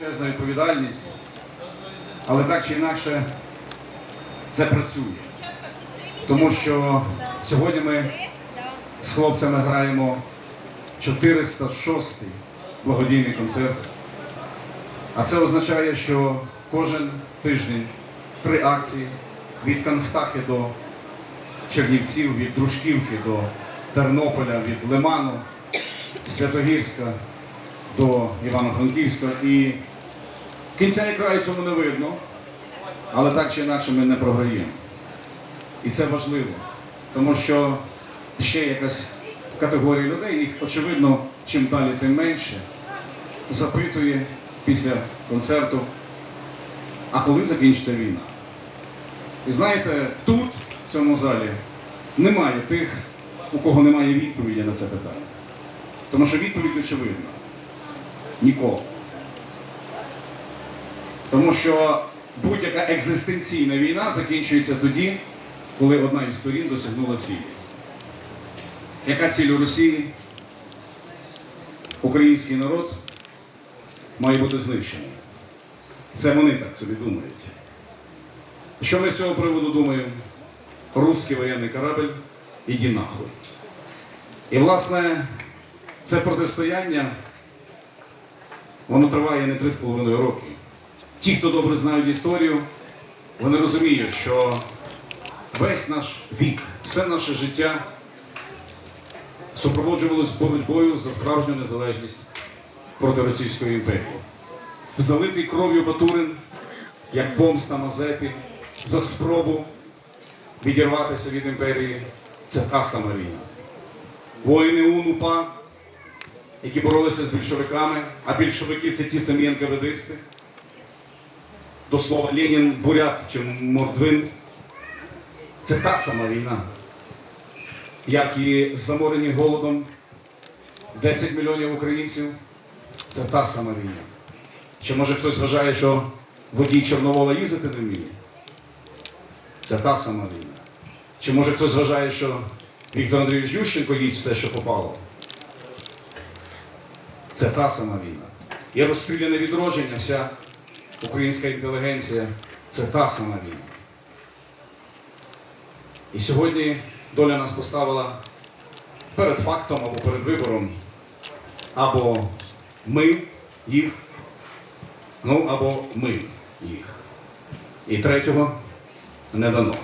величезна відповідальність, але так чи інакше це працює. Тому що сьогодні ми з хлопцями граємо 406-й благодійний концерт. А це означає, що кожен тиждень три акції від Констахи до Чернівців, від Дружківки до Тернополя, від Лиману, Святогірська до Івано-Франківська. І кінця і краю цьому не видно, але так чи інакше ми не програємо. І це важливо, тому що ще якась категорія людей, їх очевидно, чим далі, тим менше, запитує після концерту, а коли закінчиться війна? І знаєте, тут, в цьому залі, немає тих, у кого немає відповіді на це питання. Тому що відповідь очевидна. Ніколи. Тому що будь-яка екзистенційна війна закінчується тоді, коли одна із сторін досягнула цілі. Яка ціль у Росії? Український народ має бути знищений. Це вони так собі думають. Що ми з цього приводу думаємо? Русський воєнний корабль, іди нахуй. І, власне, це протистояння, воно триває не 3,5 роки. Ті, хто добре знають історію, вони розуміють, що весь наш вік, все наше життя супроводжувалось боротьбою за справжню незалежність проти Російської імперії. Залитий кров'ю Батурин, як помста Мазепі, за спробу відірватися від імперії, це та сама війна. Воїни УНУПА, які боролися з більшовиками, а більшовики це ті самі НКВДисти. До слова Ленін, Бурят чи Мордвин. Це та сама війна, як і заморені голодом 10 мільйонів українців. Це та сама війна. Чи може хтось вважає, що водій Чорновола їздити не вміє? Це та сама війна. Чи може хтось вважає, що Віктор Андрійович Ющенко їсть все, що попало? Це та сама війна. І розстріляне відродження, вся українська інтелігенція це та сама війна. І сьогодні доля нас поставила перед фактом або перед вибором, або ми їх, ну або ми їх. І третього не дано.